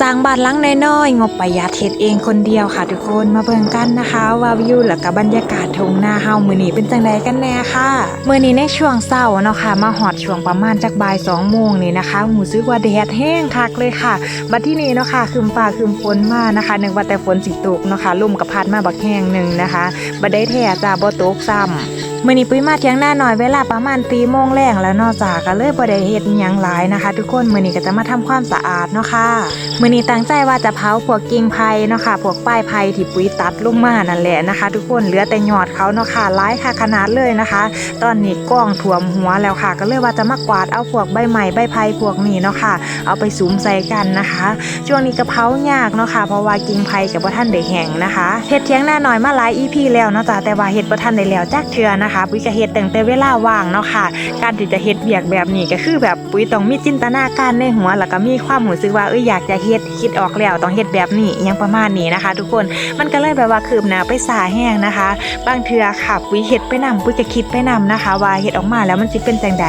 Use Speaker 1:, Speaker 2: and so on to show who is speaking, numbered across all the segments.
Speaker 1: สร้างบ้านหลังน้อยๆงบประหยัดเฮ็ดเองคนเดียวค่ะทุกคนมาเบิ่งกันนะคะ ว่าวิวแล้วก็บรรยากาศทงหน้าเฮามื้อนี้เป็นจังไดกันแน่ค่ะมื้อนี้ในช่วงเช้าเนาะค่ะ มาฮอดช่วงประมาณจักบ่าย2โมงนี่นะคะรู้สึกว่าแดดแห้งคักเลยค่ะบัดที่นี้เนาะค่ะครึมฟ้าครึมฝนมานะคะนึกว่าแต่ฝนสิตกเนาะค่ะลมก็พัดมาบักแห้งหนึงนะคะบ่ได้แท้จ้าบ่ตกซ้ำ มื่อนี้ปุ้ยมาเที่ยงหน้าหน่อยเวลาประมาณตีโมงแรงแล้วนอกจากก็เลยบ่ได้เฮ็ดหยังหลายนะคะ ทุกคนมื้อนี้ก็จะมาทำความสะอาดเนาะค่ะมื้อนี้ตั้งใจว่าจะเผาพวกกิ่งไผ่เนาะค่ะพวกป้ายไผ่ที่ปุ้ยตัดลงมานั่นแหละนะคะ ทุกคนเหลือแต่ยอดเขาเนาะค่ะหลายค่ะขนาดเลยนะคะ ตอนนี้กล้องท่วมหัวแล้วค่ะ ก็เลยว่าจะมากวาดเอาพวกใบใหม่ใบไผ่พวกนี้เนาะค่ะ เอาไปสุมใส่กันนะคะ ช่วงนี้กระเพรายากเนาะค่ะเพราะว่ากิ่งไผ่กับบ่ทันได้แห้งนะคะเฮ็ดเที่ยงหน้าหน่อยมาหลาย EP แล้วเนาะจ้ะแต่ว่าเฮ็ดบ่ทันได้แล้วจักเทื่อนะคะปุ้ยก็เฮ็ดตั้งแต่เวลาว่างเนาะค่ะ การที่จะเฮ็ดเบียกแบบนี้ก็คือแบบปุ้ยต้องมีจินตนาการในหัวแล้วก็มีความรู้สึกว่าเอ้ยอยากจะเฮ็ดคิดออกแล้วต้องเฮ็ดแบบนี้อหยังประมาณนี้นะคะ ทุกคนมันก็เลยแบบว่าคืบหน้าไปสาแห้งนะคะ บางเทือค่ะปุ้ยเฮ็ดไปนํปุ้ยก็คิดไปนํนะคะ ว่าเฮ็ดออกมาแล้วมันสิเป็นจังได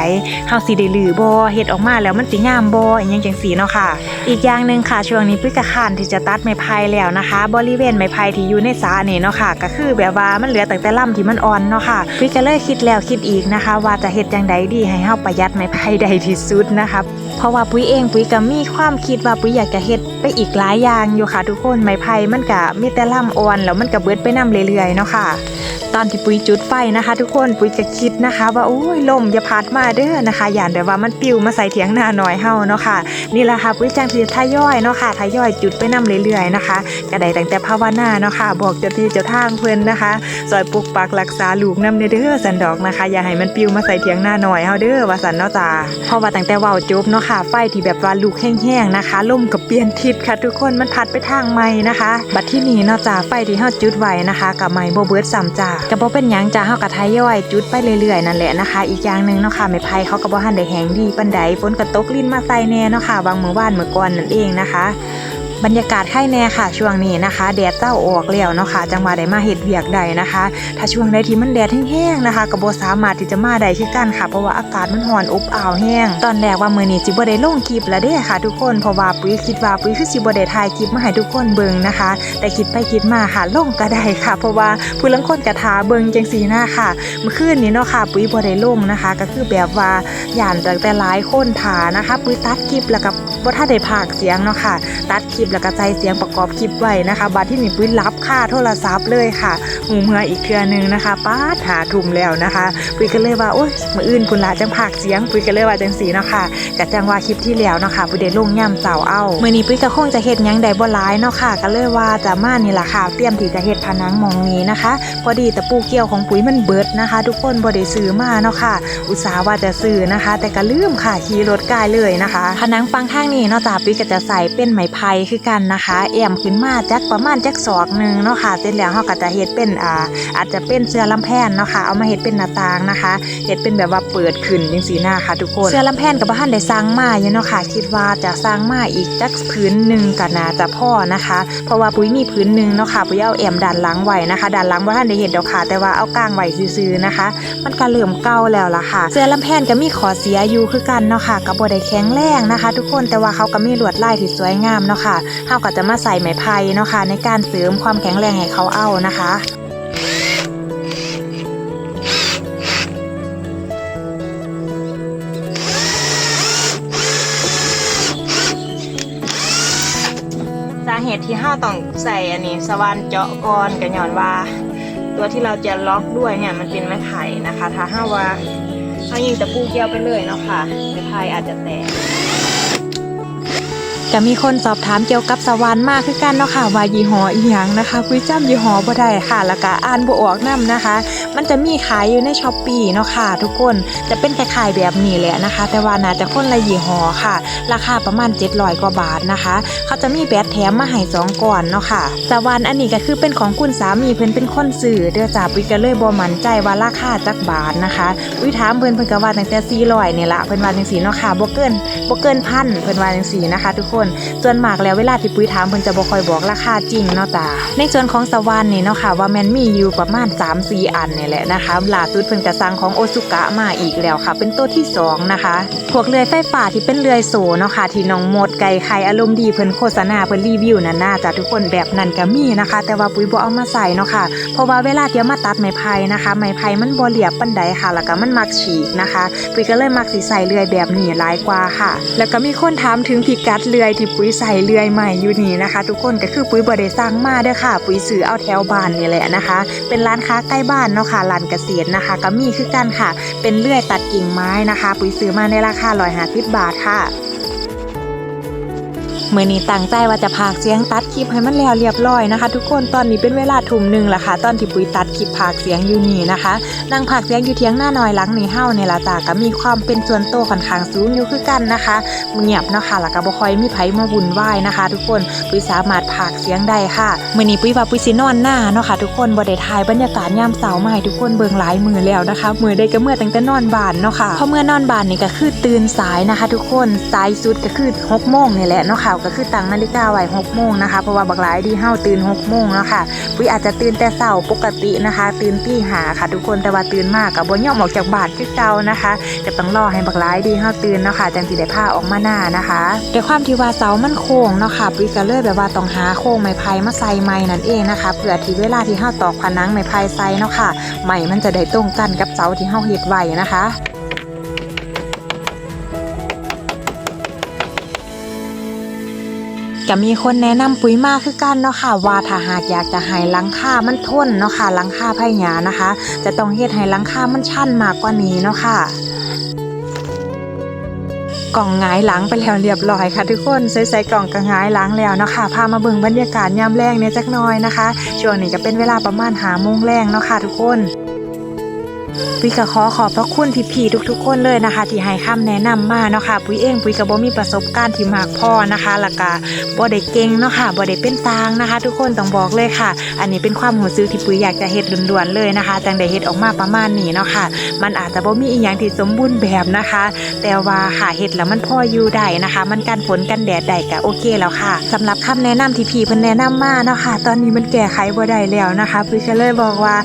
Speaker 1: เฮาสิได้ลือบ่เฮ็ดออกมาแล้วมันสิงามบ่อหยังจังซี่เนาะค่ะ อีกอย่างหนึ่งค่ะช่วงนี้ปุ้ยกะคานที่จะตัดไม้ไผ่แล้วนะคะ บริเวณไม้ไผ่ที่อยู่ในสาเนี่เนาะค่ะ ก็คือแบบว่ามันเหลือแต่แต่ลำที่มันอ่อนเนาะค่ะปุ้ยก็เลยคิดแล้วคิดอีกนะคะ ว่าจะเฮ็ดจังใดดีให้เฮาประหยัดไม้ไผ่ได้ที่สุดนะคะเพราะว่าปุ้ยเองปุ้ยก็มีความคิดว่าปุ้ยอยากจะเฮ็ดไปอีกหลายอย่างอยู่ค่ะ ทุกคนไม้ไผ่มันก็มีแต่ล่ำอ่อนแล้วมันก็เบิดไปนํเรื่อยๆเนาะค่ะ ตอนที่ปุ้ยจุดไฟนะคะ ทุกคนปุ้ยก็คิดนะคะ ว่าโอ้ยลมอย่าพัดมาเด้อนะคะอย่าแบบว่ามันปิวมาใส่เถียงนาหน่อยเฮาเนาะค่ะนี่แหละค่ะปุ้ยจังที่ทยอยเนาะค่ะทยอยจุดไปนํเรื่อยๆนะคะก็ได้ตั้งแต่ภาวนาเนาะค่ะ บอกเจ้าที่เจ้าทางเพิ่นนะคะซอยปกปักรักษาลูกนำเด้ออสันดอกนะคะ อย่าให้มันปิวมาใส่เถียงหน้าหน่อยเฮาเด้อว่าสันเนาะจ้าเพราะว่าตั้งแต่ว้าวจบเนาะค่ะไฟที่แบบว่าลูกแห้งๆนะคะลมก็เปลี่ยนทิศค่ะ ทุกคนมันพัดไปทางใหม่นะคะ บัดที่นี้เนาะจ้าไฟที่เฮาจุดไว้นะคะกับใหม่บ่เบิดซ้ำจ้าก็บ่เป็นหยังจ้าเฮาก็ทายอยจุดไปเรื่อยๆนั่นแหละนะคะ อีกอย่างหนึงเนาะค่ะไม้ไผ่เขาก็บ่ทันได้แห้งดีปานใดฝนก็ตกลิ้นมาใส่แน่เนาะค่ะบางมื้อวานมื้อก่อนนั่นเองนะคะ บรรยากาศไข่แน่ค่ะ ช่วงนี้นะคะแดดเจ้าออกแล้วเนาะค่ะจังหวะได้มาเฮ็ดเวียกใดนะคะ ถ้าช่วงใดที่มันแดดแห้งๆนะคะก็บ่สามารถที่จะมาได้คือกันค่ะเพราะว่าอากาศมันร้อนอบอ้าวแห้ง ตอนแรกว่ามือนี้สิบ่ได้ลงคลิปแล้วเด้ค่ะ ทุกคนเพราะว่าปุ้ยคิดว่าปุ้ยคือสิบ่ได้ถ่ายคลิปมาให้ทุกคนเบิ่งนะคะ แต่คิดไปคิดมาค่ะลงก็ได้ค่ะ เพราะว่าผู้ลังคนก็ทาเบิ่งจังซี่นะค่ะ เมื่อคืนนี้เนาะค่ะ ปุ้ยบ่ได้ลงนะคะ ก็คือแบบว่าย่านแต่หลายคนทานะคะ ปุ้ยตัดคลิปแล้วก็บ่ ทันได้พากเสียงเนาะค่ะ ตัดคลิปแล้วก็ใส่เสียงประกอบคลิปไว้นะคะบัดที่นี่ปุ้ยรับค่าโทรศัพท์เลยค่ะหูเมื่ออีกเทื่อหนึงนะคะป้าหาทุ่มแล้วนะคะปุ้ยก็เลยว่าโอ๊ยมืออื่นพุ่นละจังพากเสียงปุ้ยก็เลยว่าจังสีเนาะค่ะก็จังว่าคลิปที่แล้วเนาะค่ะปุ้ยได้ลงย่ำเสาเอามื้อนี้ปุ้ยก็คงจะเฮ็ดยังได้บ่หลายเนาะค่ะ ก็เลยว่าจะมานี่ล่ะค่ะเตรียมที่จะเฮ็ดผนังมองนี้นะคะ พอดีตะปูเกี่ยวของปุ๋ยมันเบิดนะคะ ทุกคนบ่ได้ซื้อมาเนาะค่ะ อุตส่าห์ว่าจะซื้อนะคะ แต่ก็ลืมค่ะขี่รถกายเลยนะคะผนังฟังข้างนี้เนาะจ้าปุ๋ยก็จะใส่เป็นไหมไผ่คือกันนะคะแอมขึ้นมาจักประมาณจักศอกหนึ่งเนาะค่ะเสร็จแล้วเฮาก็จะเฮ็ดเป็นอ่าอาจจะเป็นเสื้อลำแพนเนาะค่ะเอามาเฮ็ดเป็นหน้าต่างนะคะเฮ็ดเป็นแบบว่าเปิดขึ้นจังซี่หน้าค่ะทุกคนเสื้อลำแพนก็บ่ทันได้สร้างมาอยู่เนาะค่ะคิดว่าจะสร้างมาอีกจักพื้นหนึ่งก็น่าจะพอนะคะ เพราะว่าปุ๋ยมีพื้นหนึ่งเนาะค่ะปุ๋ยเอาแอมด้านหลังไว้นะคะด้านหลังบ่ทันได้เฮ็ดดอกค่ะแต่ว่าเอากางไว้ซื่อๆนะคะ มันก็เริ่มเก่าแล้วล่ะค่ะ เสื้อลำแพนก็มีขอเสียอยู่คือกันเนาะค่ะก็บ่ได้แข็งแรงนะคะ ทุกคนแต่ว่าเขาก็มีลวดลายที่สวยงามเนาะค่ะเฮาก็จะมาใส่ไม้ไผ่เนาะค่ะในการเสริมความแข็งแรงให้เขาเอานะคะสาเหตุที่ห้าต้องใส่อันนี้สว่านเจาะก่อนก็ย้อนว่า ตัวที่เราจะล็อกด้วยเนี่ยมันเป็นไม้ไผ่นะคะ ถ้าห้าว่าถ้ายิงตะปูเกี่ยวไปเลยเนาะค่ะไม้ไผ่อาจจะแตก ก็มีคนสอบถามเกี่ยวกับสวรรค์มากคือกันเนาะค่ะว่ายี่ห้ออีหยังนะคะคุยจ้ำยี่ห้อบ่ได้ค่ะแล้วก็อ่านบ่ออกนํนะคะ มันจะมีขายอยู่ในช้อปปี้เนาะค่ะ ทุกคนจะเป็นคล้ายๆแบบนี้แหละนะคะ แต่ว่าน่าจะคนละยี่ห้อค่ะ ราคาประมาณ700กว่าบาทนะคะ เขาจะมีแบตแถมมาให้สองก่อนเนาะค่ะสวรรค์อันนี้ก็คือเป็นของคุณสามีเพิ่นเป็นคนซื้อเด้อจ้าปุ้ยก็เลยบ่มั่นใจว่าราคาจักบาทนะคะปุ้ยถามเพิ่นเพิ่นก็ว่าตั้งแต่400นี่ละเพิ่นว่าจังซี่เนาะค่ะบ่เกิน บ่เกินพันเพิ่นว่าจังซี่นะคะ ทุกคนคนส่วนมากแล้วเวลาที่ปุ้ยถามเพิ่นจะบ่ค่อยบอกราคาจริงเนาะจ้าในส่วนของสวรรค์นี่เนาะค่ะว่าแม่นมีอยู่ประมาณ3-4อันนี่แหละนะคะล่าสุดเพิ่นก็สั่งของโอซุกะมาอีกแล้วค่ะ เป็นตัวที่สองนะคะ พวกเรือยไฟฟ้าที่เป็นเรือยโซเนาะค่ะที่น้องหมดไก่ไข่อารมณ์ดีเพิ่นโฆษณาเพิ่นรีวิวนั่นน่าจะทุกคนแบบนั้นก็มีนะคะ แต่ว่าปุ้ยบ่เอามาใส่เนาะค่ะเพราะว่าเวลาเดี๋ยวมาตัดไม้ไผ่นะคะ ไม้ไผ่มันบ่เรียบปานใดค่ะ แล้วก็มันมักฉีกนะคะปุ้ยก็เลยมักสิใส่เรือยแบบนี้หลายกว่าค่ะแล้วก็มีคนถามถึงพิกัดเรือยที่ปุ้ยใส่เรือยใหม่อยู่นี่นะคะ ทุกคนก็คือปุ้ยบ่ได้สร้างมาเด้อค่ะ ปุ้ยซื้อเอาแถวบ้านนี่แหละนะคะ เป็นร้านค้าใกล้บ้านเนาะค่ะร้านเกษตรนะคะ ก็มีคือกันค่ะ เป็นเลื่อยตัดกิ่งไม้นะคะ ปุ๋ยซื้อมาในราคา150บาทค่ะเมื่อนี้ตั้งใจว่าจะพากเสียงตัดคลิปให้มันแล้วเรียบร้อยนะคะ ทุกคนตอนนี้เป็นเวลาทุ่มหนึ่งและค่ะ ตอนที่ปุ๋ยตัด คลิปพากเสียงอยู่นี่นะคะนั่งพากเสียงอยู่เทียงหน้าน้อยหลังนี่เฮาเนี่ยละจ้าก็มีความเป็นส่วนโตค่อนข้างสูงอยู่คือกันนะคะเงียบเนาะค่ะแล้วก็บ่ค่อยมีไผมาวุ่นวายนะคะ ทุกคนปุ๋ยสามารถพากเสียงได้ค่ะเมื่อนี้ปุ๋ยว่าปุ๋ยสินอนหน้าเนาะค่ะทุกคนบ่ได้ถ่ายบรรยากาศยามเช้ามาให้ทุกคนเบิ่งหลายมือแล้วนะคะมือได้ก็เมื่อตั้งแต่นอนบานเนาะค่ะพอเมื่อนอนบานนี่ก็คือตื่นสายนะคะ ทุกคนสายสุดก็คือ6โมงนี่แหละเนาะค่ะก็คือตั้งนาฬิกาไว้6โมงนะคะเพราะว่าบักหลายดีเฮาตื่น6โมงเนาะค่ะปุ้ยอาจจะตื่นแต่เช้าปกตินะคะ ตื่นตีหาค่ะทุกคนแต่ว่าตื่นมากกับบนยอมออกจากบาดคือเก่านะคะจะต้องรอให้บักร้ายดีเฮาตื่นเนาะค่ะจังสีได้ผ้าออกมาหน้านะคะแต่ความที่ว่าเสามันโค้งเนาะค่ะปุ้ยก็เลยแบบว่าต้องหาโค้งไม้ไผ่มาใส่ไม้นั่นเองนะคะเพื่อที่เวลาที่เฮาตอกผนังไม้ไผ่ใส่เนาะค่ะไม้มันจะได้ตรงกันกับเสาที่เฮาเฮ็ดไว้นะคะ ก็มีคนแนะนำปุ๋ยมากคือกันเนาะค่ะ ว่าถ้าหากอยากจะให้ลังคามันทนเนาะค่ะลังคาไผ่หยานะคะ จะต้องเฮ็ดให้ลังคามันชันมากกว่านี้เนาะค่ะกล่องงายหลังไปแล้วเรียบร้อยค่ะทุกคนใส่ๆกล่องก็หงายหลังแล้วเนาะค่ะพามาเบิ่งบรรยากาศยามแรงเนี่ยจักน่อยนะคะ ช่วงนี้ก็เป็นเวลาประมาณหาโมงแรงเนาะค่ะทุกคน ปุ้ยก็ขอขอบพระคุณพี่ๆทุก ๆ คนเลยนะคะ ที่ให้คำแนะนำมาเนาะค่ะปุ้ยเองปุ้ยก็บ่มีประสบการณ์ที่มากพอนะคะแล้วก็บ่ได้เก่งเนาะค่ะบ่ได้เป็นตางนะคะ ทุกคนต้องบอกเลยค่ะ อันนี้เป็นความหูซื้อที่ปุ้ยอยากจะเฮ็ดด่วนๆเลยนะคะจังได้เฮ็ดออกมาประมาณนี้เนาะค่ะ มันอาจจะบ่มีอีหยังที่สมบูรณ์แบบนะคะ แต่ว่าค่ะเฮ็ดแล้วมันพออยู่ได้นะคะ มันกันฝนกันแดดได้ก็โอเคแล้วค่ะสำหรับคำแนะนำที่พี่เพิ่นแนะนำมาเนาะค่ะตอนนี้มันแก้ไขบ่ได้แล้วนะคะปุ้ยก็เลยบอกว่า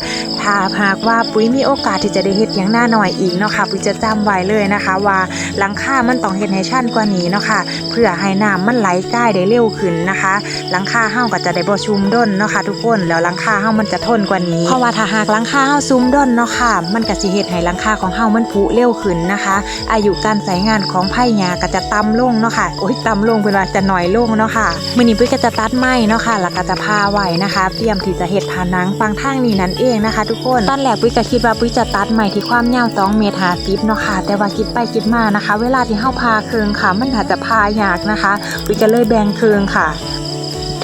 Speaker 1: ถ้าหากว่าปุ้ยมีโอกาสที่จะได้เฮ็ดอย่างหน้าหน่อยอีกเนาะค่ะปุ้ยจะจำไว้เลยนะคะ ว่าหลังคามันต้องเฮ็ดให้ชันกว่านี้เนาะค่ะเพื่อให้น้ำมันไหลใกล้ได้เร็วขึ้นนะคะหลังคาเฮาก็จะได้บ่ชุ่มด้นเนาะค่ะทุกคนแล้วหลังคาเฮามันจะทนกว่านี้เพราะว่าถ้าหากหลังคาเฮาซุ่มด้นเนาะค่ะมันก็สิเฮ็ดให้หลังคาของเฮามันผุเร็วขึ้นนะคะ อายุการใช้งานของไผ่หญ้าก็จะต่ำลงเนาะค่ะโอ้ยต่ำลงเพิ่นว่าจะน้อยลงเนาะค่ะมื้อนี้ปุ้ยก็จะตัดไม้เนาะค่ะแล้วก็จะพาไว้นะคะ เตรียมที่จะเฮ็ดผนังฟังทางนี้นั่นเองนะคะ ทุกคนตอนแรกปุ้ยก็คิดว่าปุ้ยจะตัดใหม่ที่ความยาว2เมตร50เนาะค่ะ แต่ว่าคิดไปคิดมานะคะ เวลาที่เข้าพาเคืองค่ะ มันอาจจะพายากนะคะปุ๋ยก็เลยแบ่งเคืองค่ะ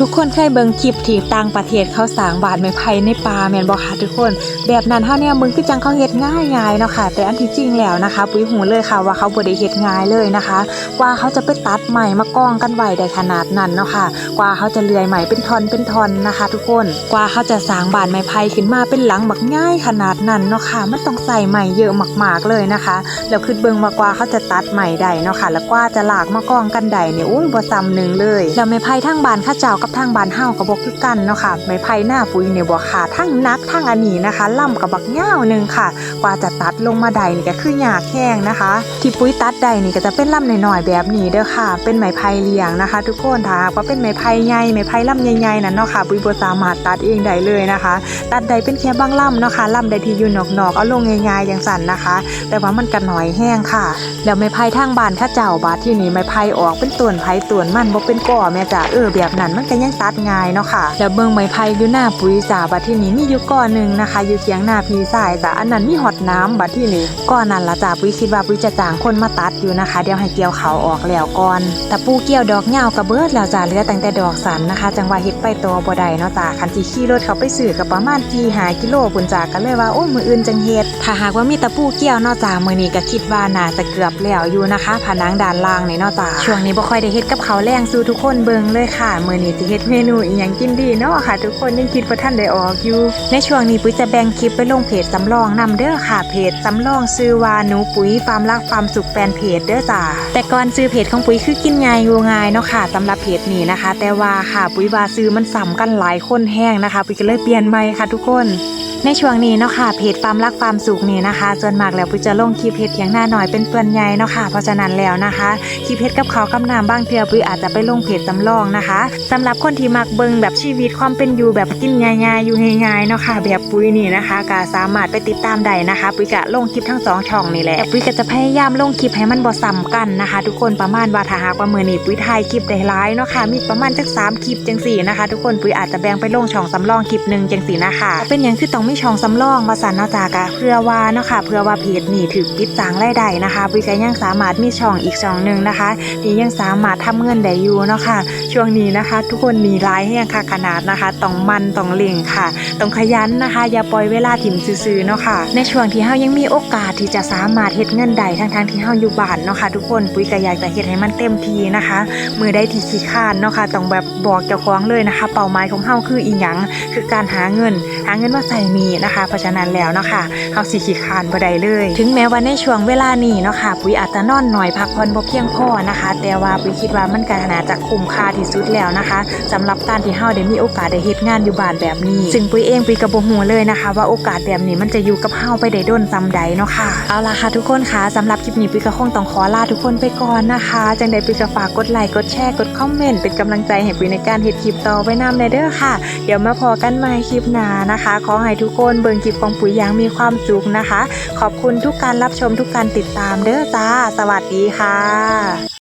Speaker 1: ทุกคนเคยเบิ่งคลิปที่ต่างประเทศเขาสร้างบานไม้ไผ่ในป่าแม่นบ่คะทุกคน แบบนั้นเฮาเนี่ยมึงคือจังเขาเฮ็ดง่ายๆเนาะค่ะ แต่อันที่จริงแล้วนะคะ ปุ้ยหูเลยค่ะว่าเขาบ่ได้เฮ็ดง่ายเลยนะคะ กว่าเขาจะไปตัดใหม่มากองกันไว้ได้ขนาดนั้นเนาะค่ะ กว่าเขาจะเลื่อยใหม่เป็นทอนเป็นทอนนะคะ ทุกคนกว่าเขาจะสร้างบานไม้ไผ่ขึ้นมาเป็นหลังบักง่ายขนาดนั้นเนาะค่ะมันต้องใส่ใหม่เยอะมากๆเลยนะคะแล้วคือเบิ่งมากว่าเขาจะตัดใหม่ได้เนาะค่ะ แล้วกว่าจะหลากมากองกันได้เนี่ยโอ้ยบ่ซ้ำหนึงเลยแล้วไม้ไผ่ทางบานข้าเจ้ากับทางบานเฮาก็บ่คือกันเนาะค่ะไม้ไผ่หน้าปุ๋ยเนี่ยบ่ค่ะทั้งนักทั้งอันนี้นะคะล่ำกับบักยาหนึ่งค่ะ กว่าจะตัดลงมาได้นี่ก็คือหยาแห้งนะคะ ที่ปุ้ยตัดได้นี่ก็จะเป็นลำหน่อยๆแบบนี้เด้อค่ะ เป็นไม้ไผ่เลี้ยงนะคะ ทุกคนถ้าหากว่าเป็นไม้ไผ่ใหญ่ไม้ไผ่ลำใหญ่ๆนั่นเนาะค่ะปุ้ยบ่สามารถตัดเองได้เลยนะคะ ตัดได้เป็นแค่บางลำเนาะค่ะลำใดที่อยู่นอกๆเอาลงง่ายๆอย่างสั่นนะคะ แต่ว่ามันก็หน้อยแห้งค่ะแล้วไม้ไผ่ทางบานข้าเจ้าบาดที่นี่ไม้ไผ่ออกเป็นต้นไผ่ต้นมันบ่เป็นก่อแม่จ้าเออแบบนั้นมันก็ยังตัดง่ายเนาะค่ะ แล้วเบิ่งไม้ไผ่อยู่หน้าปุ๋ยจ้าบาดที่นี่มีอยู่ก่อหนึงนะคะ อยู่เคียงหน้าพี่สายจ้าอันนั้นมีหอดน้ำบาดที่นี่ก่อนนั้นละจ้าปุ๋ยคิดว่าปุ๋ยจะจ้างคนมาตัดอยู่นะคะ เดี๋ยวให้เกี่ยวเขาออกแล้วก่อนแต่ปูเกี่ยวดอกเงากระเบิดแล้วจ้าเหลือตั้งแต่ดอกสันนะคะ จังว่าเฮ็ดไปตัวบ่ได้เนาะจ้าคันที่ขี่รถเขาไปซื้อก็ประมาณ4 5กิโลพุ่นจ้าก็เลยว่าโอ้ยมืออื่นจังเฮ็ดถ้าหากว่ามีตะปูเกี่ยวเนาะจ้ามือนี้ก็คิดว่าน่าจะเกือบแล้วอยู่นะคะผนังด้านล่างในเนาะจ้าช่วงนี้บ่ค่อยได้เฮ็ดกับเขาแรงสู่ทุกคนเบิ่งเลยค่ะมือนี้เฮ็ดเมนูอีหยังกินดีเนาะค่ะ ทุกคนยังคิดว่าท่านได้ออกอยู่ ในช่วงนี้ปุ้ยจะแบ่งคลิปไปลงเพจสำรองนำเด้อค่ะเพจสำรองซื้อว่าหนูปุ๋ยฟาร์มรักฟาร์มสุขแฟนเพจเด้อจ้าแต่ก่อนซื้อเพจของปุ้ยคือกินง่ายงูง่ายเนาะค่ะสำหรับเพจนี้นะคะ แต่ว่าค่ะปุ้ยว่าซื้อมันซ้ำกันหลายคนแห้งนะคะ ปุ้ยก็เลยเปลี่ยนใหม่ค่ะ ทุกคน ในช่วงนี้เนาะค่ะเพจฟาร์มรักฟาร์มสุขนี่นะคะส่วนมากแล้วปุ้ยจะลงคลิปเฮ็ดอย่างหน้าหน่อยเป็นส่วนใหญ่เนาะค่ะเพราะฉะนั้นแล้วนะคะคลิปเฮ็ดกับเขากับน้ำบางเทือปุยอาจจะไปลงเพจสำรองนะคะสำหรับคนที่มักเบิงแบบชีวิตความเป็นอยู่แบบกินง่ายๆอยู่ง่ายๆเนาะค่ะแบบปุ้ยนี่นะคะก็สามารถไปติดตามได้นะคะ ปุ้ยก็ลงคลิปทั้งสองช่องนี่แหละปุ้ยก็จะพยายามลงคลิปให้มันบ่ซ้ำกันนะคะ ทุกคนประมาณว่าถ้าหากว่ามือนี้ปุ้ยถ่ายคลิปได้หลายเนาะค่ะมีประมาณจักสามคลิปจังสี่นะคะ ทุกคนปุ้ยอาจจะแบ่งไปลงช่องสำรองคลิปหนึงจังสี่นะคะเป็นหยังคือต้องมีช่องสำรองว่าสันเนาะจากะเพื่อว่าเนาะค่ะเพื่อว่าเพจนี่ถึกปิดจางรายได้นะคะปุ้ยก็ยังสามารถมีช่องอีกช่องหนึ่งนะคะที่ยังสามารถทำเงินได้อยู่เนาะค่ะช่วงนี้นะคะ ทุกคนมีรายแห้งค่ะขนาดนะคะต้องมันต้องเล่งค่ะต้องขยันนะคะ อย่าปล่อยเวลาถิ่มซื่อๆเนาะค่ะในช่วงที่เฮายังมีโอกาสที่จะสามารถเฮ็ดเงินได้ทั้งๆที่เฮาอยู่บ้านเนาะค่ะทุกคนปุ้ยก็อยากจะเฮ็ดให้มันเต็มทีนะคะมือได้ที่ขี้ข้านเนาะค่ะต้องแบบบอกเจ้าของเลยนะคะ เป้าหมายของเฮาคืออีหยังคือการหาเงิน หาเงินมาใส่นี้นะคะ เพราะฉะนั้นแล้วเนาะค่ะเฮาสิขี้ข้านบ่ได้เลย ถึงแม้ว่าในช่วงเวลานี้เนาะค่ะปุ้ยอาจจะนอนหน่อยพักผ่อนบ่เพียงพอนะคะ แต่ว่าปุ้ยคิดว่ามันก็น่าจะคุ้มค่าที่สุดแล้วนะคะสำหรับการที่เฮาได้มีโอกาสได้เฮ็ดงานอยู่บ้านแบบนี้ ซึ่งปุ้ยเองปุ้ยก็บ่ฮู้เลยนะคะ ว่าโอกาสแบบนี้มันจะอยู่กับเฮาไปได้ดนซำใดเนาะค่ะเอาล่ะค่ะทุกคนค่ะสำหรับคลิปนี้ปุ้ยก็คงต้องขอลาทุกคนไปก่อนนะคะจังใดปุ้ยก็ฝากกดไลค์กดแชร์กดคอมเมนต์เป็นกำลังใจให้ปุ้ยในการเฮ็ดคลิปต่อไปนำเด้อค่ะ เดี๋ยวมาพอกันใหม่คลิปหน้านะคะขอให้ทุกคนเบิ่งคลิปของปุ๋ยอย่างมีความสุขนะคะ ขอบคุณทุกการรับชมทุกการติดตามเด้อจ้า สวัสดีค่ะ